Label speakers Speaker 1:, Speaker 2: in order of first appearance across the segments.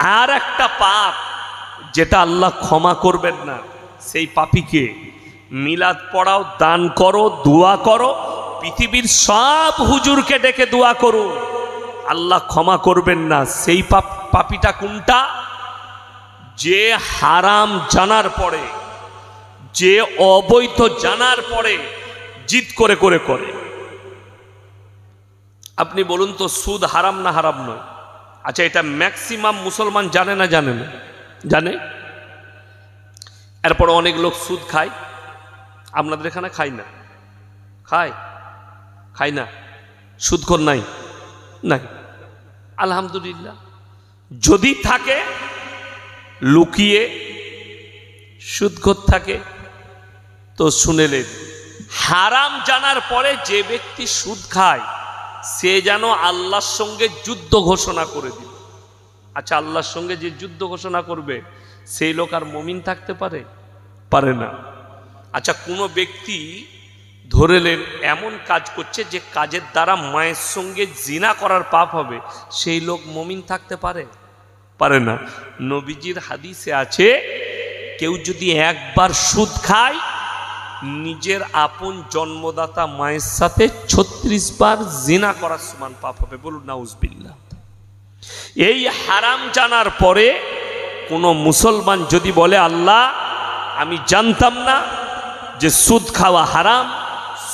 Speaker 1: আর একটা পাপ যেটা আল্লাহ ক্ষমা করবেন না, সেই পাপিকে মিলাদ পড়াও, দান করো, দোয়া করো, পৃথিবীর সব হুজুরকে ডেকে দোয়া করো। আল্লাহ ক্ষমা করবেন না, সেই পাপ, পাপিটা কোনটা? যে হারাম জানার পরে, যে অবৈধ জানার পরে জিদ করে করে করে। আপনি বলুন তো, সুদ হারাম না হারাম নয়? আচ্ছা এটা ম্যাক্সিমাম মুসলমান জানে না জানে না? জানে? এরপর অনেক লোক সুদ খায়। আপনাদের এখানে খায় না? খায়? খায় না? সুদখোর নাই? নাই। আলহামদুলিল্লাহ। যদি থাকে, লুকিয়ে সুদখোর থাকে, তো শুনেলেন হারাম জানার পরে যে ব্যক্তি সুদ খায় সে যেন আল্লাহর সঙ্গে যুদ্ধ ঘোষণা করে দিল। আচ্ছা আল্লাহর সঙ্গে যে যুদ্ধ ঘোষণা করবে, সেই লোক আর মমিন থাকতে পারে? পারে না। আচ্ছা কোনো ব্যক্তি ধরেলেন এমন কাজ করছে যে কাজের দ্বারা মায়ের সঙ্গে জিনা করার পাপ হবে, সেই লোক মমিন থাকতে পারে? পারে না। নবীজির হাদিসে আছে, কেউ যদি একবার সুদ খায় নিজের আপন জন্মদাতা মায়ের সাথে ছত্রিশ বার জিনা করার সমান পাপ হবে। বলুন না নাউজবিল্লা এই হারাম জানার পরে কোনো মুসলমান যদি বলে, আল্লাহ, আমি জানতাম না যে সুদ খাওয়া হারাম,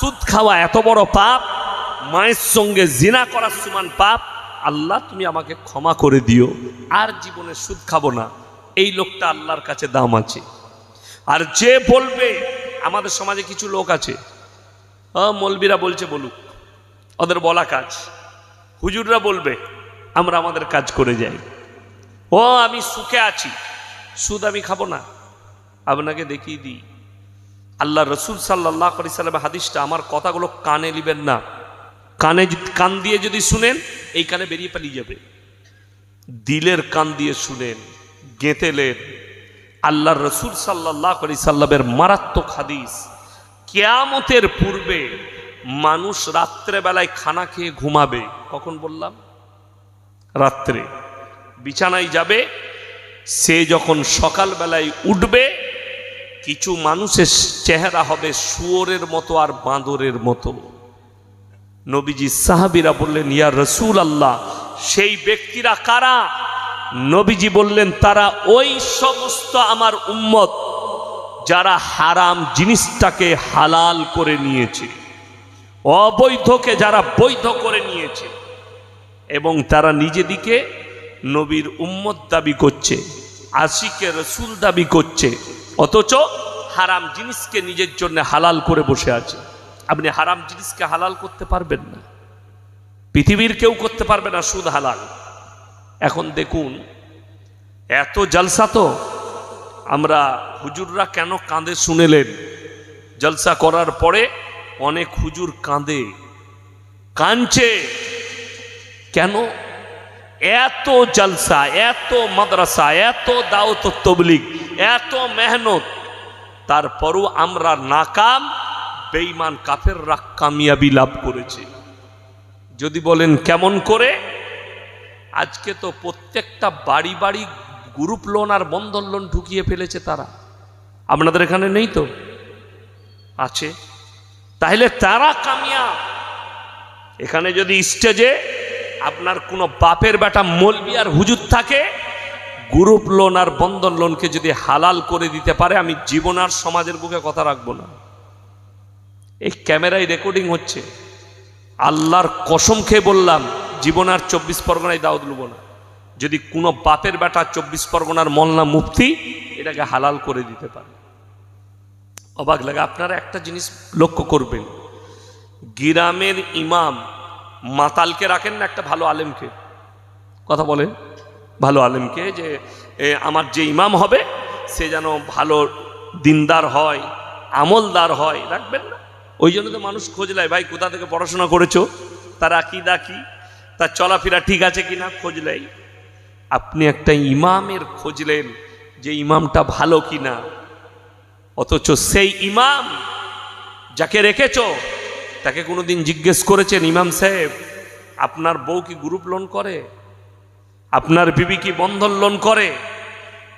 Speaker 1: সুদ খাওয়া এত বড় পাপ, মায়ের সঙ্গে জিনা করার সমান পাপ, আল্লাহ, তুমি আমাকে ক্ষমা করে দিও, আর জীবনে সুদ খাব না। এই লোকটা আল্লাহর কাছে দাম আছে। আর যে বলবে আমাদের সমাজে কিছু লোক আছে। মলবিরা বলছে, বলুক, ওদের বলা কাজ। হুজুররা বলবে, আমরা আমাদের কাজ করে যাই। ও, আমি সুখে আছি। সুদ আমি খাব না। আপনাকে দেখিয়ে দিই। আল্লাহ রসুল সাল্লাহ করি সাল্লাম হাদিসটা আমার কথাগুলো কানে নিবেন না। কানে কান দিয়ে যদি শুনেন, এই কানে বেরিয়ে পালিয়ে যাবে। দিলের কান দিয়ে শুনেন গেঁতেলেন আল্লাহ রসুল সাল্লাহ করি সাল্লামের মারাত্মক হাদিস। কেয়ামতের পূর্বে মানুষ রাত্রেবেলায় খানা খেয়ে ঘুমাবে। কখন বললাম? রাত্রে। বিছানায় যাবে, সে যখন সকালবেলায় উঠবে, কিছু মানুষের চেহারা হবে শুয়োরের মতো আর বাঁদরের মতো। নবীজি সাহাবিরা বললেন, ইয়া রসুল আল্লাহ সেই ব্যক্তিরা কারা? নবীজি বললেন, তারা ওই সমস্ত আমার উম্মত যারা হারাম জিনিসটাকে হালাল করে নিয়েছে, অবৈধকে যারা বৈধ করে নিয়েছে, এবং তারা নিজেদিকে নবীর উম্মত দাবি করছে, আশিকে রসুল দাবি করছে, অথচ হারাম জিনিসকে নিজের জন্য হালাল করে বসে আছে। আপনি হারাম জিনিসকে হালাল করতে পারবেন না। পৃথিবীর কেউ করতে পারবে না সুদ হালাল। এখন দেখুন, এত জলসা তো আমরা হুজুররা কেন কাঁদে শুনেলেন? জলসা করার পরে অনেক হুজুর কাঁদে। কাঁদছে। কেন? এত জলসা, এত মাদ্রাসা, এত দাওত তবলিগ, এত মেহনত। তারপরও আমরা নাকাম, বেঈমান কাফেররা কামিয়াবি লাভ করেছে। যদি বলেন কেমন করে? আজকে তো প্রত্যেকটা বাড়ি বাড়ি গ্রুপ লোন আর বন্ধন লোন ঢুকিয়ে ফেলেছে তারা। আপনাদের এখানে নেই তো? আছে। তাহলে তারা কামিয়া এখানে যদি স্টেজে আপনার কোনো বাপের বেটা মলবি আর হুজুর থাকে গ্রুপ লোন আর বন্ধন লোনকে যদি হালাল করে দিতে পারে, আমি জীবন আর সমাজের বুকে কথা রাখব না। এই ক্যামেরায় রেকর্ডিং হচ্ছে। আল্লাহর কসম খেয়ে বললাম জীবন আর চব্বিশ পরগনায় দাওয়াত নেব না। যদি কোনো বাপের বেটা চব্বিশ পরগনার মলনা মুফতি এটাকে হালাল করে দিতে পারে। অবাক লাগে, আপনারা একটা জিনিস লক্ষ্য করবেন। গিরামের ইমাম মাতালকে রাখেন না একটা ভালো আলেমকে? কথা বলেন। ভালো আলেমকে যে আমার যে ইমাম হবে, সে যেন ভালো দিনদার হয়, আমলদার হয়, রাখবেন না। ওই জন্য তো মানুষ খোঁজ নেয়, ভাই, কোথা থেকে পড়াশোনা করেছ? তার আকিদা কি? তার চলাফেরা ঠিক আছে কিনা খোঁজ নেয় আপনি একটা ইমামের খোঁজলেন যে ইমামটা ভালো কিনা। অথচ সেই ইমাম যাকে রেখেছ, তাকে কোনোদিন জিজ্ঞেস করেছেন, ইমাম সাহেব, আপনার বউ কি গ্রুপ লোন করে? আপনার বিবি কি বন্ধন লোন করে?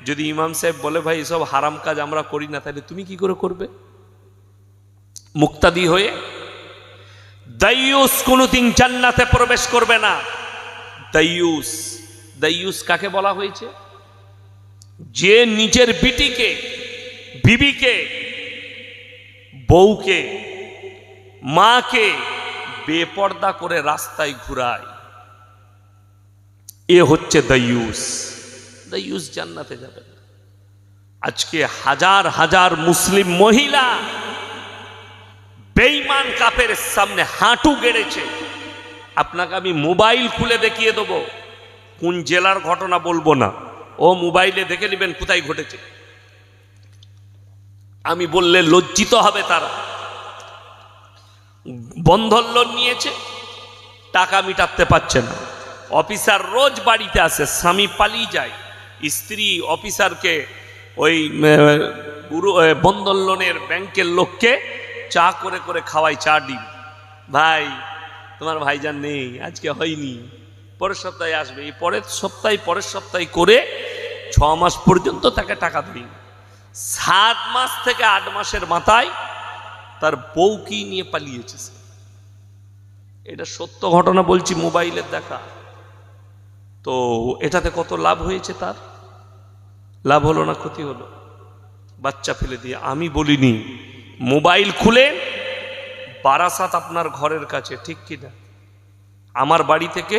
Speaker 1: যদি ইমাম সাহেব বলে, ভাই, এসব হারাম কাজ আমরা করি না, তাহলে তুমি কি করে করবে? মুক্তাদি হয়ে দাইয়ুস কোনোদিন জান্নাতে প্রবেশ করবে না। দাইয়ুস দাইয়ুস কাকে বলা হয়েছে? যে নিজের বিটিকে, বিবিকে, বউকে, মাকে বেপর্দা করে রাস্তায় ঘুরায়। এ হচ্ছে দাইয়ুস। দাইয়ুস জান্নাতে যাবে আজকে হাজার হাজার মুসলিম মহিলা বেঈমান কাপের সামনে হাঁটু গেড়েছে। আপনাকে আমি মোবাইল খুলে দেখিয়ে দেবো। কোন জেলার ঘটনা বলব না। ও মোবাইলে দেখে নেবেন কোথায় ঘটেছে। আমি বললে লজ্জিত হবে তারা। বন্ধন লোন নিয়েছে, টাকা মিটাতে পারছে না। অফিসার রোজ বাড়িতে আসে, স্বামী পালিয়ে যায়। স্ত্রী অফিসারকে ওই বন্ধন লোনের ব্যাংকের লোককে চা করে করে খাওয়াই চা ডিম। ভাই, তোমার ভাইজান নেই, আজকে হয়নি। পরের সপ্তাহে আসবে। এই পরের সপ্তাহে পরের সপ্তাহে করে ছ মাস পর্যন্ত তাকে টাকা দিই। সাত মাস থেকে আট মাসের মাথায় তার বউ কি নিয়ে পালিয়েছে। এটা সত্য ঘটনা বলছি মোবাইলের দেখা। তো এটাতে কত লাভ হয়েছে তার? লাভ হলো না, ক্ষতি হলো? বাচ্চা ফেলে দিয়ে। আমি বলিনি মোবাইল খুলে, বারাসাত আপনার ঘরের কাছে, ঠিক কিনা? আমার বাড়ি থেকে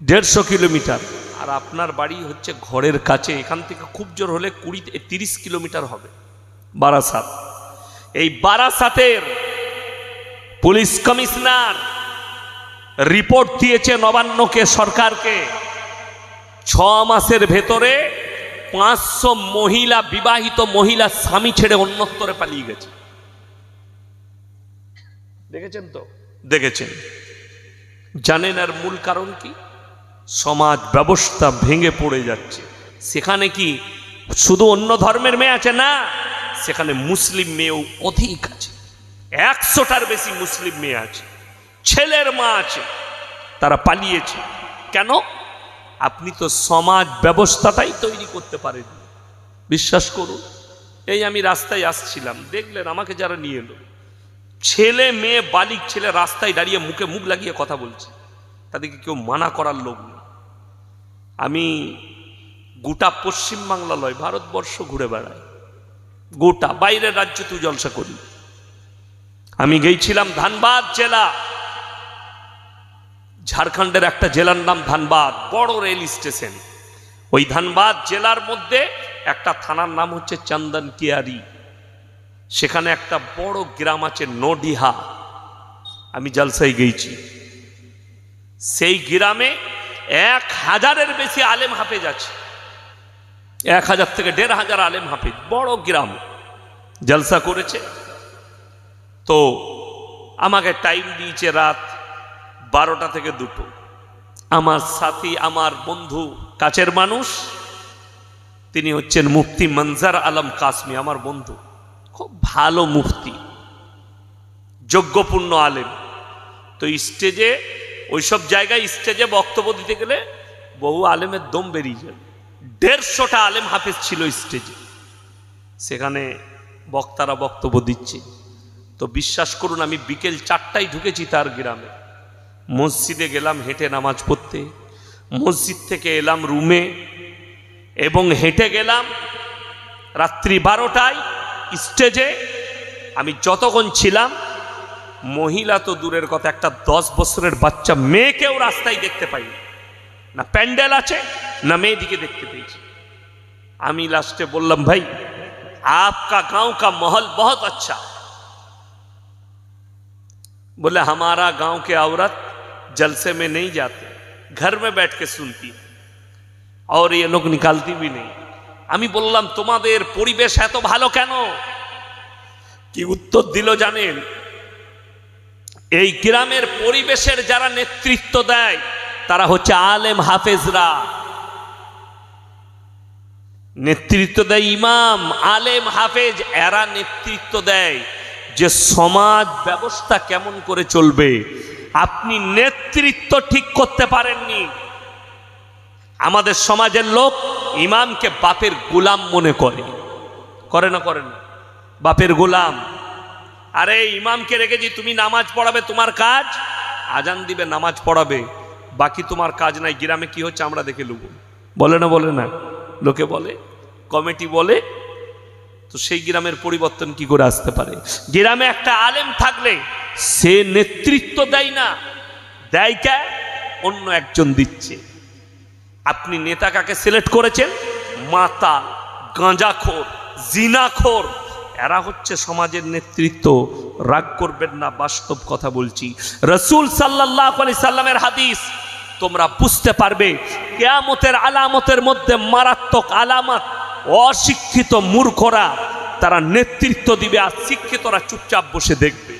Speaker 1: দেড়শো কিলোমিটার। আর আপনার বাড়ি হচ্ছে ঘরের কাছে, এখান থেকে খুব জোর হলে কুড়ি, তিরিশ কিলোমিটার হবে, বারাসাত। এই বারাসাতের পুলিশ কমিশনার রিপোর্ট দিয়েছে নবান্নকে সরকারকে, ছ মাসের ভেতরে পাঁচশো মহিলা বিবাহিত মহিলা স্বামী ছেড়ে অন্যত্তরে পালিয়ে গেছে। দেখেছেন তো? দেখেছেন। জানেন আর মূল কারণ কি? সমাজ ব্যবস্থা ভেঙে পড়ে যাচ্ছে। সেখানে কি শুধু অন্য ধর্মের মেয়ে আছে? না সেখানে মুসলিম মেয়েও অধিক আছে। একশোটার বেশি মুসলিম মেয়ে আছে। ছেলের মা আছে তারা পালিয়েছে। কেন? আপনি তো সমাজ ব্যবস্থাটাই তৈরি করতে পারেন। বিশ্বাস করুন, এই আমি রাস্তায় আসছিলাম, দেখলেন আমাকে যারা নিয়ে এলো। ছেলে, মেয়ে, বালিক, ছেলে রাস্তায় দাঁড়িয়ে মুখে মুখ লাগিয়ে কথা বলছে। তাদেরকে কেউ মানা করার লোক নেই। আমি গোটা পশ্চিমবাংলা ভারতবর্ষ ঘুরে বেড়াই। গোটা বাইরের রাজ্য তুই জলসা করি। আমি গেছিলাম ধানবাদ জেলা। ঝাড়খণ্ডের একটা জেলার নাম ধানবাদ, বড় রেল স্টেশন। ওই ধানবাদ জেলার মধ্যে একটা থানার নাম হচ্ছে চন্দন কিয়ারি সেখানে একটা বড় গ্রাম আছে নডিহা। আমি জলসাই গেছি সেই গ্রামে এক হাজারের বেশি আলেম হাফেজ আছে। এক হাজার থেকে দেড় হাজার আলেম হাফেজ, বড় গ্রাম। জলসা করেছে। তো আমাকে টাইম দিয়েছে রাত বারোটা থেকে দুটো। আমার সাথী, আমার বন্ধু, কাছের মানুষ, তিনি হচ্ছেন মুফতি মনজার আলম কাসমি, আমার বন্ধু। খুব ভালো মুফতি, যোগ্যপূর্ণ আলেম। তো স্টেজে, ওইসব জায়গায় স্টেজে বক্তব্য দিতে গেলে বহু আলেমের দম বেরিয়ে যাবে দেড়শোটা আলেম হাফিজ ছিল স্টেজে। সেখানে বক্তারা বক্তব্য দিচ্ছে। তো বিশ্বাস করুন, আমি বিকেল চারটায় ঢুকেছি তার গ্রামে। মসজিদে গেলাম হেঁটে নামাজ পড়তে মসজিদ থেকে এলাম রুমে এবং হেঁটে গেলাম রাত্রি বারোটায় স্টেজে আমি যতক্ষণ ছিলাম মহিলা তো দূরের কথা একটা দশ বছরের বাচ্চা মেয়েকেও রাস্তায় দেখতে পাইনি না প্যান্ডেল আছে না মেয়েদিকে দেখতে পেয়েছি আমি লাস্টে বললাম ভাই आपका गांव का माहौल बहुत अच्छा बोले हमारा गांव के औरत जलसे में नहीं जाते घर में बैठ के सुनती है और ये लोग निकालती भी नहीं আমি বললাম তোমাদের পরিবেশ এত ভালো কেন কি উত্তর দিল জানেন এই গ্রামের পরিবেশের যারা নেতৃত্ব দেয় তারা হচ্ছে আলেম হাফেজরা নেতৃত্ব দেয় ইমাম আলেম হাফেজ এরা নেতৃত্ব দেয় যে সমাজ ব্যবস্থা কেমন করে চলবে আপনি নেতৃত্ব ঠিক করতে পারেননি। আমাদের সমাজের লোক ইমামকে বাপের গোলাম মনে করে। করে না করে না। বাপের গোলাম। আরে, ইমামকে রেখেছি, তুমি নামাজ পড়াবে, তোমার কাজ? আজান দিবে, নামাজ পড়াবে। বাকি তোমার কাজ নাই, গ্রামে কি হচ্ছে আমরা দেখে লুব। বলে না বলে না। লোকে বলে, কমিটি বলে তো সেই গ্রামের পরিবর্তন কি করে আসতে পারে? গ্রামে একটা আলেম থাকলে সে নেতৃত্ব দেয় না, দেয় কে? অন্য একজন দিচ্ছে। আপনি নেতা কাকে সিলেক্ট করেছেন? মাতা, গাঁজাখোর, জিনাখোর। এরা হচ্ছে সমাজের নেতৃত্ব। রাগ করবেন না, বাস্তব কথা বলছি। রসুল সাল্লাহ আলি সাল্লামের হাদিস তোমরা বুঝতে পারবে, কেয়ামতের আলামতের মধ্যে মারাত্মক আলামত অশিক্ষিত মূর্খরা তারা নেতৃত্ব দিবে আর শিক্ষিতরা চুপচাপ বসে দেখবে।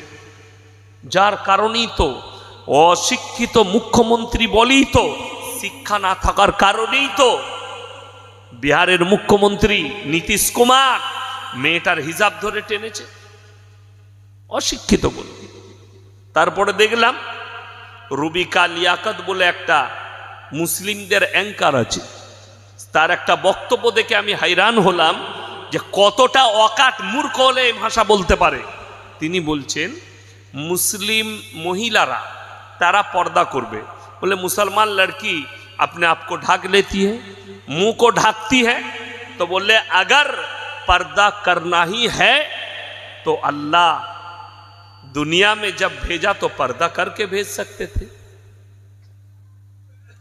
Speaker 1: যার কারণেই তো অশিক্ষিত মুখ্যমন্ত্রী বলেই তো শিক্ষা না থাকার কারণেই তো বিহারের মুখ্যমন্ত্রী নীতিশ কুমার মেয়েটার হিজাব ধরে টেনেছে। অশিক্ষিত বলে। তারপরে দেখলাম রুবিকা লিয়াকত বলে একটা মুসলিমদের অ্যাঙ্কার আছে। তার একটা বক্তব্য দেখে আমি হাইরান হলাম যে কতটা অকাট মূর্খ হলে এই ভাষা বলতে পারে তিনি বলছেন মুসলিম মহিলারা তারা পর্দা করবে बोले मुसलमान लड़की अपने आप को ढक लेती है मुंह को ढकती है तो बोले अगर पर्दा करना ही है तो अल्लाह दुनिया में जब भेजा तो पर्दा करके भेज सकते थे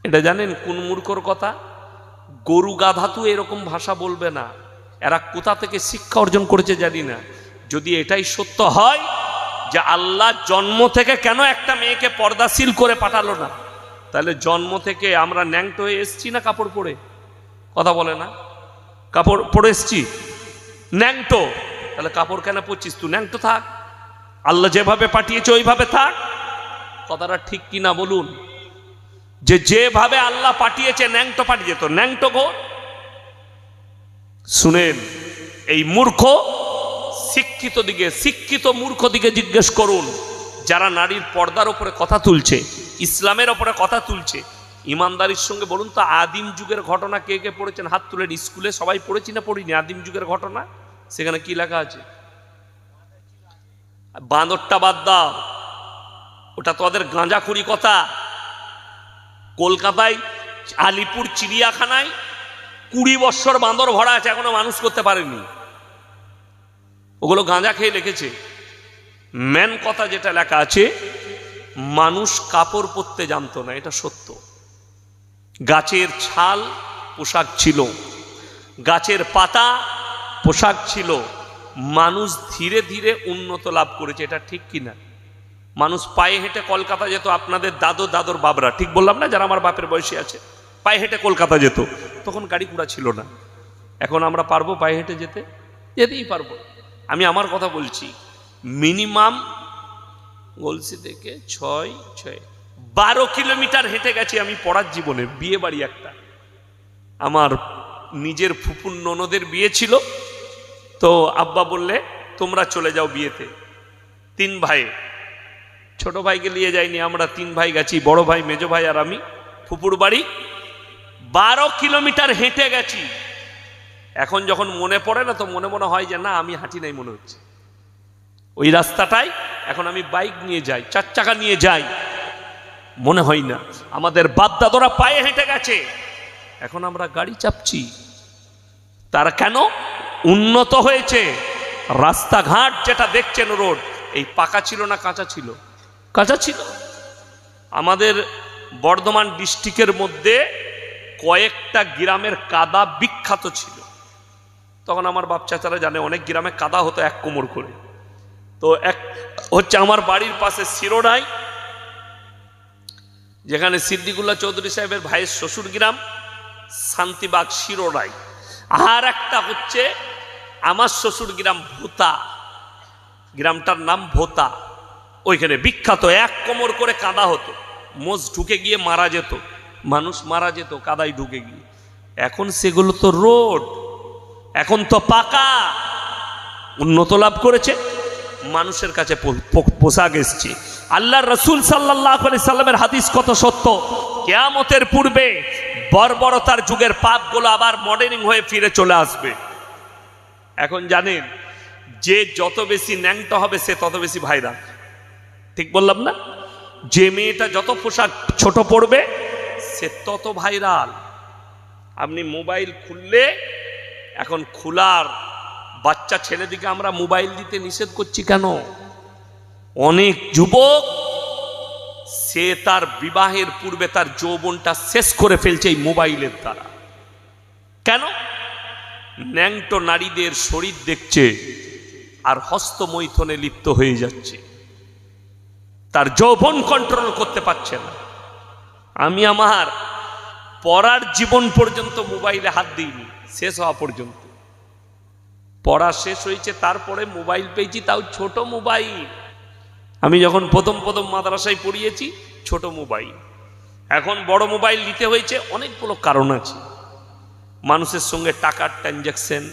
Speaker 1: এটা জানেন কোন মূর্খর কথা গরু গাধা তো এরকম ভাষা বলবে না। এরা কোথা থেকে শিক্ষা অর্জন করেছে জানি না। যদি এটাই সত্য হয় যে আল্লাহ জন্ম থেকে কেন একটা মেয়েকে পর্দাশীল করে পাঠালো না? তাহলে জন্ম থেকে আমরা ন্যাংটো হয়ে এসছি না কাপড় পরে? কথা বলে না? কাপড় পরে এসছি? ন্যাংটো। তাহলে কাপড় কেন পরছিস তুই? ন্যাংটো থাক। আল্লাহ যেভাবে পাঠিয়েছে, ওইভাবে থাক। কথাটা ঠিক কি না বলুন। যে যেভাবে আল্লাহ পাঠিয়েছে, ন্যাংটো পাঠিয়ে তো ন্যাংটো ঘোর শুনেন, এই মূর্খ শিক্ষিত দিকে, শিক্ষিত মূর্খ দিকে জিজ্ঞেস করুন, যারা নারীর পর্দার ওপরে কথা তুলছে, ইসলামের ওপরে কথা তুলছে। ইমানদারির সঙ্গে বলুন তো, আদিম যুগের ঘটনা কে কে পড়েছেন? হাত তুলেন স্কুলে সবাই পড়েছি না পড়িনি? আদিম যুগের ঘটনা? সেখানে কি লেখা আছে? বাঁদরটা বাদ দাও। ওটা তোদের গাঁজাখুরি কথা। কলকাতায়, আলিপুর, চিড়িয়াখানায় কুড়ি বছর বাঁদর ভরা আছে, এখনও মানুষ করতে পারেনি। ওগুলো গাঁজা খেয়ে লিখেছে ম্যান কথা যেটা লেখা আছে, মানুষ কাপড় পরতে জানতো না, এটা সত্য। গাছের ছাল পোশাক ছিল, গাছের পাতা পোশাক ছিল, মানুষ ধীরে ধীরে উন্নত লাভ করেছে, এটা ঠিক কিনা? মানুষ পায়ে হেঁটে কলকাতা যেত, আপনাদের দাদো দাদর বাবরা ঠিক বললাম না যারা আমার বাপের বয়সী আছে? পায়ে হেঁটে কলকাতা যেত, তখন গাড়ি ঘোড়া ছিল না। এখন আমরা পারব পায়ে হেঁটে যেতে? যেতেই পারব। আমি আমার কথা বলছি মিনিমাম গলসি থেকে ছয় ছয়, বারো কিলোমিটার হেঁটে গেছি আমি পড়ার জীবনে, বিয়ে বাড়ি একটা। আমার নিজের ফুপুর ননদের বিয়ে ছিল, তো আব্বা বললে, তোমরা চলে যাও বিয়েতে। তিন ভাই ছোট ভাইকে নিয়ে যাইনি, আমরা তিন ভাই গেছি, বড় ভাই, মেজো ভাই আর আমি। ফুপুর বাড়ি। বারো কিলোমিটার হেঁটে গেছি। এখন যখন মনে পড়ে না, তো মনে মনে হয় যে, না, আমি হাঁটি নাই, মনে হচ্ছে। ওই রাস্তাটাই এখন আমি বাইক নিয়ে যাই চার চাকা নিয়ে যাই। মনে হয় না, আমাদের বাপদাদরা পায়ে হেঁটে গেছে। এখন আমরা গাড়ি চাপছি। তার কেন? উন্নত হয়েছে। রাস্তাঘাট যেটা দেখছেন রোড, এই পাকা ছিল না কাঁচা ছিল? কাঁচা ছিল। আমাদের বর্ধমান ডিস্ট্রিক্টের মধ্যে কয়েকটা গ্রামের কাদা বিখ্যাত ছিল। তখন আমার বাপ চাচারা জানে, অনেক গ্রামে কাদা হতো এক কোমর করে। তো এক, হচ্ছে আমার বাড়ির পাশে শিরোডাই যেখানে সিদ্দিকুল্লাহ চৌধুরী সাহেবের ভাইয়ের শ্বশুর গ্রাম, শান্তিবাগ শিরোডাই আর একটা হচ্ছে আমার শ্বশুর গ্রাম ভোতা। গ্রামটার নাম ভোতা। ওইখানে বিখ্যাত এক কোমর করে কাদা হতো। মোষ ঢুকে গিয়ে মারা যেত। মানুষ মারা যেত, কাদায় ঢুকে গিয়ে। এখন সেগুলো তো রোড। এখন তো পাকা। উন্নত লাভ করেছে। মানুষের কাছে পোশাক এসছে। আল্লাহ রসুল সাল্লাহ আলি সাল্লামের হাদিস কত সত্য? কেয়ামতের পূর্বে বর্বরতার যুগের পাপগুলো আবার মডেলিং হয়ে ফিরে চলে আসবে। এখন জানেন, যে যত বেশি ন্যাংটা হবে, সে তত বেশি ভাইরাল। ঠিক বললাম না? যে মেয়েটা যত পোশাক ছোট পড়বে সে তত ভাইরাল। আপনি মোবাইল খুললে, এখন খোলার বাচ্চা ছেলেদিকে আমরা মোবাইল দিতে নিষেধ করছি কেন? অনেক যুবক, সে তার বিবাহের পূর্বে তার যৌবনটা শেষ করে ফেলছে এই মোবাইলের দ্বারা। কেন? ন্যাংটো নারীদের শরীর দেখছে আর হস্তমৈথনে লিপ্ত হয়ে যাচ্ছে। তার যৌবন কন্ট্রোল করতে পারছে না। আমি আমার পড়ার জীবন পর্যন্ত মোবাইলে হাত দিইনি, শেষ হওয়া পর্যন্ত। পড়া শেষ হয়েছে, তারপরে মোবাইল পেয়েছি, তাও ছোট মোবাইল। আমি যখন প্রথম প্রথম মাদ্রাসায় পড়িয়েছি, ছোট মোবাইল। এখন বড় মোবাইল নিতে হয়েছে, অনেকগুলো কারণ আছে। মানুষের সঙ্গে টাকার transaction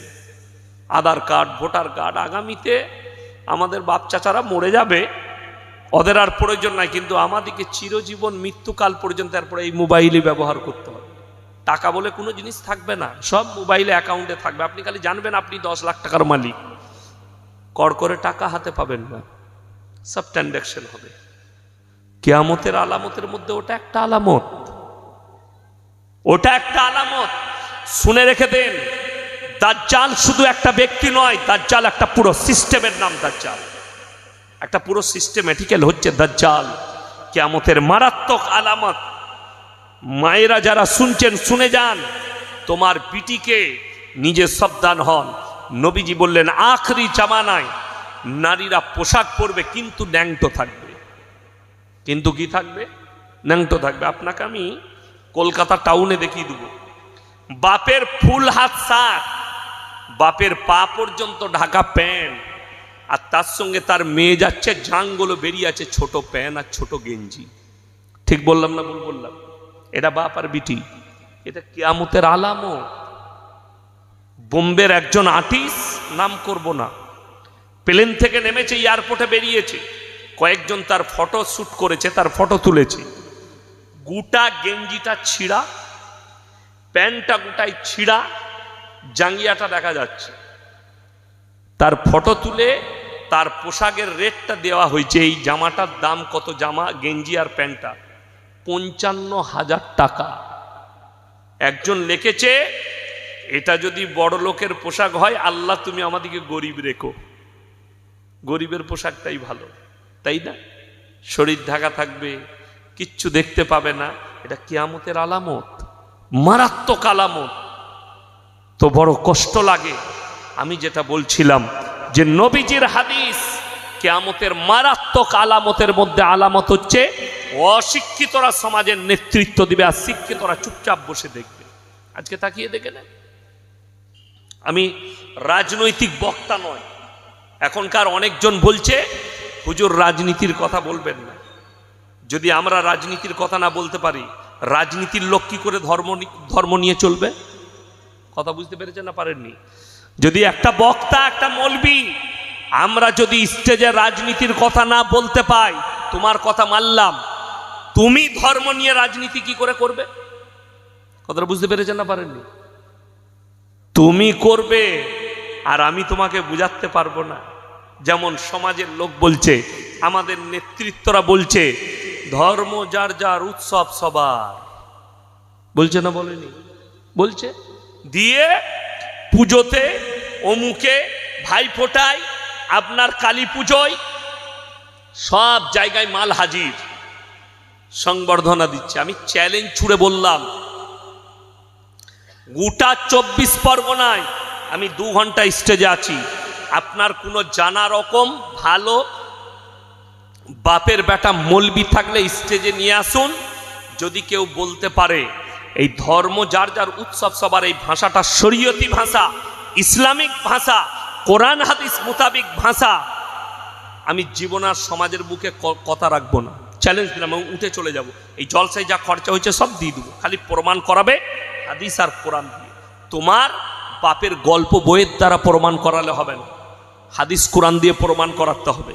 Speaker 1: Aadhaar card voter card আগামীতে আমাদের বাপ চাচারা মরে যাবে ওদের আর প্রয়োজন নাই, কিন্তু আমাদেরকে চিরজীবন মৃত্যুকাল পর্যন্ত তারপরে এই মোবাইলই ব্যবহার করতে হবে। টাকা বলে কোনো জিনিস থাকবে না, সব মোবাইলে অ্যাকাউন্টে থাকবে। আপনি খালি জানবেন আপনি দশ লাখ টাকার মালিক। কর করে টাকা হাতে পাবেন না, সব ট্রানজ্যাকশন হবে। কেয়ামতের আলামতের মধ্যে ওটা একটা আলামত। ওটা একটা আলামত। শুনে রেখে দেন, দাজ্জাল শুধু একটা ব্যক্তি নয়, দাজ্জাল একটা পুরো সিস্টেমের নাম দাজ্জাল। একটা পুরো সিস্টেমেটিক্যাল হচ্ছে দাজ্জাল। কেয়ামতের মারাত্মক আলামত। মায়েরা যারা শুনছেন, শুনে যান। তোমার বিটিকে নিজে সাবধান হন। নবীজি বললেন, আখরি জামানায় নারীরা পোশাক পরবে, কিন্তু ন্যাংটো থাকবে। কিন্তু কি থাকবে? ন্যাংটো থাকবে। আপনাকে আমি কলকাতা টাউনে দেখিয়ে দেবো। বাপের ফুল হাত শার্ট বাপের পা পর্যন্ত ঢাকা প্যান্ট। আর তার সঙ্গে তার মেয়ে যাচ্ছে জাংগুলো বেরিয়ে আছে, ছোট প্যান আর ছোট গেঞ্জি। ঠিক বললাম না ভুল বললাম? এটা বাপ আর বিটি। এটা কেয়ামতের আলামত। বোম্বের একজন আর্টিস্ট নাম করব না। প্লেন থেকে নেমেছে, এয়ারপোর্টে বেরিয়েছে। কয়েকজন তার ফটো শ্যুট করেছে, তার ফটো তুলেছে। গোটা গেঞ্জিটা ছিঁড়া, প্যান্টটা গোটাই ছিঁড়া, জাঙ্গিয়াটা দেখা যাচ্ছে। তার ফটো তুলে তার পোশাকের রেটটা দেওয়া হয়েছে, এই জামাটার দাম কত জামা, গেঞ্জি আর প্যান্টটা? পঞ্চান্ন হাজার টাকা। একজন লিখেছে, এটা যদি বড় লোকের পোশাক হয়, আল্লাহ তুমি আমাদেরকে গরিব রেখো। গরিবের পোশাকটাই ভালো, তাই না? শরীর ঢাকা থাকবে, কিচ্ছু দেখতে পাবে না, এটা কেয়ামতের আলামত, মারাত্মক আলামত। তো বড় কষ্ট লাগে। আমি যেটা বলছিলাম যে নবীজির হাদিস কেয়ামতের মারাত্মক আলামতের মধ্যে আলামত হচ্ছে, অশিক্ষিতরা সমাজের নেতৃত্ব দিবে আর শিক্ষিতরা চুপচাপ বসে দেখবে। আজকে তাকিয়ে দেখে নেন। আমি রাজনৈতিক বক্তা নয়, এখনকার অনেকজন বলছে, হুজুর, রাজনীতির কথা বলবেন না। যদি আমরা রাজনীতির কথা না বলতে পারি, রাজনীতির লোক কি করে ধর্ম ধর্ম নিয়ে চলবে? কথা বুঝতে পেরেছেন না পারেননি? যদি একটা বক্তা, একটা মলবি, আমরা যদি স্টেজে রাজনীতির কথা না বলতে পাই, তোমার কথা মানলাম, তুমি ধর্ম নিয়ে রাজনীতি কি করে করবে? কথাটা বুঝতে পেরেছেন না পারেননি? তুমি করবে, আর আমি তোমাকে বুঝাতে পারব না। যেমন সমাজের লোক বলছে, আমাদের নেতৃত্বরা বলছে, ধর্ম যার যার উৎসব সবার। বলছে না বলেনি? বলছে? দিয়ে পুজোতে অমুকে ভাই ফোটায় আপনার কালী পুজোয় সব জায়গায় মাল হাজির। সংবর্ধনা দিচ্ছে। আমি চ্যালেঞ্জ ছুড়ে বললাম। গোটা চব্বিশ পরগনায় আমি দু ঘণ্টা স্টেজে আছি। আপনার কোনো জানা রকম ভালো বাপের বেটা মলবি থাকলে স্টেজে নিয়ে আসুন। যদি কেউ বলতে পারে এই ধর্ম যার যার উৎসব, সবার এই ভাষাটা শরীয়তি ভাষা, ইসলামিক ভাষা, কোরআন, হাদিস মোতাবিক ভাষা। আমি জীবন আর সমাজের বুকে কথা রাখব না। চ্যালেঞ্জ দিলাম, আমি উঠে চলে যাব। এই জলসায় যা খরচা হয়েছে সব দিয়ে দেবো। খালি প্রমাণ করাবে, হাদিস আর কোরআন দিয়ে। তোমার বাপের গল্প বইয়ের দ্বারা প্রমাণ করালে হবে না। হাদিস, কোরআন দিয়ে প্রমাণ করাতে হবে।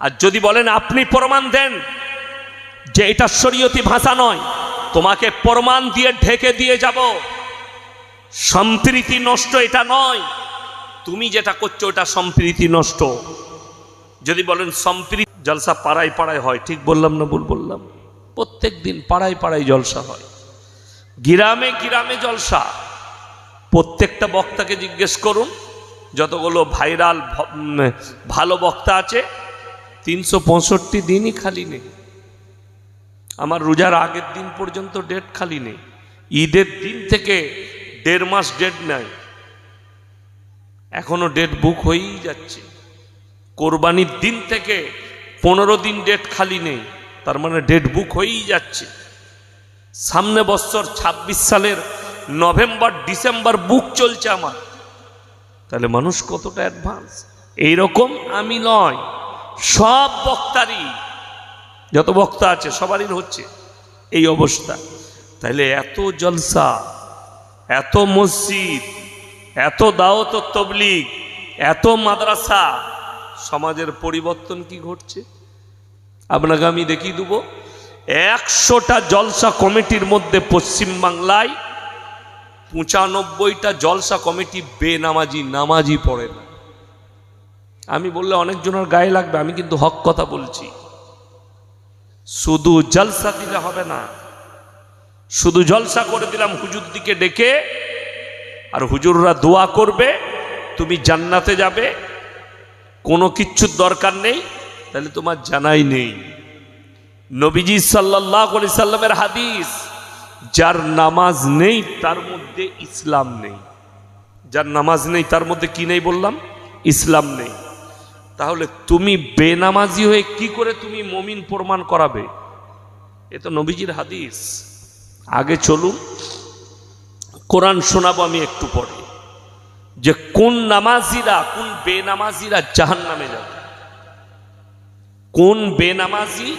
Speaker 1: আর যদি বলেন, আপনি প্রমাণ দেন যে এটা শরীয়তি ভাষা নয় তোমাকে প্রমাণ দিয়ে ঢেকে দিয়ে যাব। সম্প্রীতি নষ্ট এটা নয়। তুমি যেটা করছ ওটা সম্প্রীতি নষ্ট। যদি বলেন সম্প্রীতি, জলসা পাড়ায় পাড়ায় হয়, ঠিক বললাম না ভুল বললাম? প্রত্যেক দিন পাড়ায় পাড়ায় জলসা হয়। গ্রামে গ্রামে জলসা। প্রত্যেকটা বক্তাকে জিজ্ঞেস করুন, যতগুলো ভাইরাল ভালো বক্তা আছে, তিনশো পঁয়ষট্টি দিনই খালি নেই। আমার রোজার আগের দিন পর্যন্ত ডেট খালি নেই। ঈদের দিন থেকে দেড় মাস ডেট নাই। এখনও ডেট বুক হয়েই যাচ্ছে। কোরবানির দিন থেকে পনেরো দিন ডেট খালি নেই। তার মানে ডেট বুক হয়েই যাচ্ছে। সামনে বছর ২৬ সালের নভেম্বর, ডিসেম্বর বুক চলছে আমার। তাহলে মানুষ কতটা অ্যাডভান্স এইরকম আমি নয়। সব বক্তারই যত বক্তা আছে, সবারই হচ্ছে এই অবস্থা। তাহলে এত জলসা, এত মসজিদ, এত দাওয়াত ও তবলিগ, এত মাদ্রাসা, সমাজের পরিবর্তন কি ঘটছে? আপনাকে আমি দেখিয়ে দেবো, একশোটা জলসা কমিটির মধ্যে পশ্চিমবাংলায় পঁচানব্বইটা জলসা কমিটি বেনামাজি, নামাজি পড়ে না। আমি বললে অনেকজনের গায়ে লাগবে, আমি কিন্তু হক কথা বলছি। শুধু জলসা দিলে হবে না। শুধু জলসা করে দিলাম হুজুর দিকে ডেকে, আর হুজুররা দোয়া করবে, তুমি জান্নাতে যাবে, কোনো কিচ্ছুর দরকার নেই, তাহলে তোমার জানাই নেই। নবীজি সাল্লাহ সাল্লামের হাদিস, যার নামাজ নেই তার মধ্যে ইসলাম নেই। যার নামাজ নেই তার মধ্যে কি নেই বললাম? ইসলাম নেই। তাহলে তুমি বেনামাজি হয়ে কি করে তুমি মমিন প্রমাণ করাবে? এ তো নবীজির হাদিস। আগে চলুন, কোরআন শোনাবো আমি একটু পরে। যে কোন নামাজিরা, কোন বেনামাজিরা জাহান নামে যাবে? কোন বেনামাজি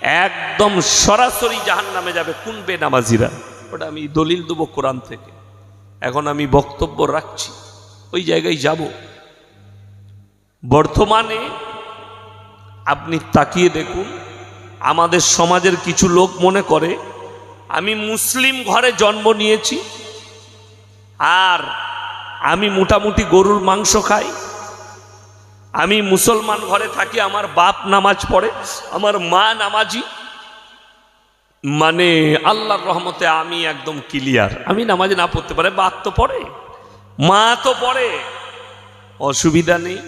Speaker 1: একদম সরাসরি জাহান নামে যাবে? কোন বেনামাজিরা? ওটা আমি দলিল দেবো কোরআন থেকে। এখন আমি বক্তব্য রাখছি। ওই জায়গায় যাব। বর্তমানে আপনি তাকিয়ে দেখুন, আমাদের সমাজের কিছু লোক মনে করে, আমি মুসলিম ঘরে জন্ম নিয়েছি, আর আমি মোটামুটি গরুর মাংস খাই, আমি মুসলমান ঘরে থাকি, আমার বাপ নামাজ পড়ে, আমার মা নামাজি মানে আল্লাহর রহমতে আমি একদম ক্লিয়ার। আমি নামাজ না পড়তে পারে, বাপ তো পড়ে, মা তো পড়ে, অসুবিধা নেই।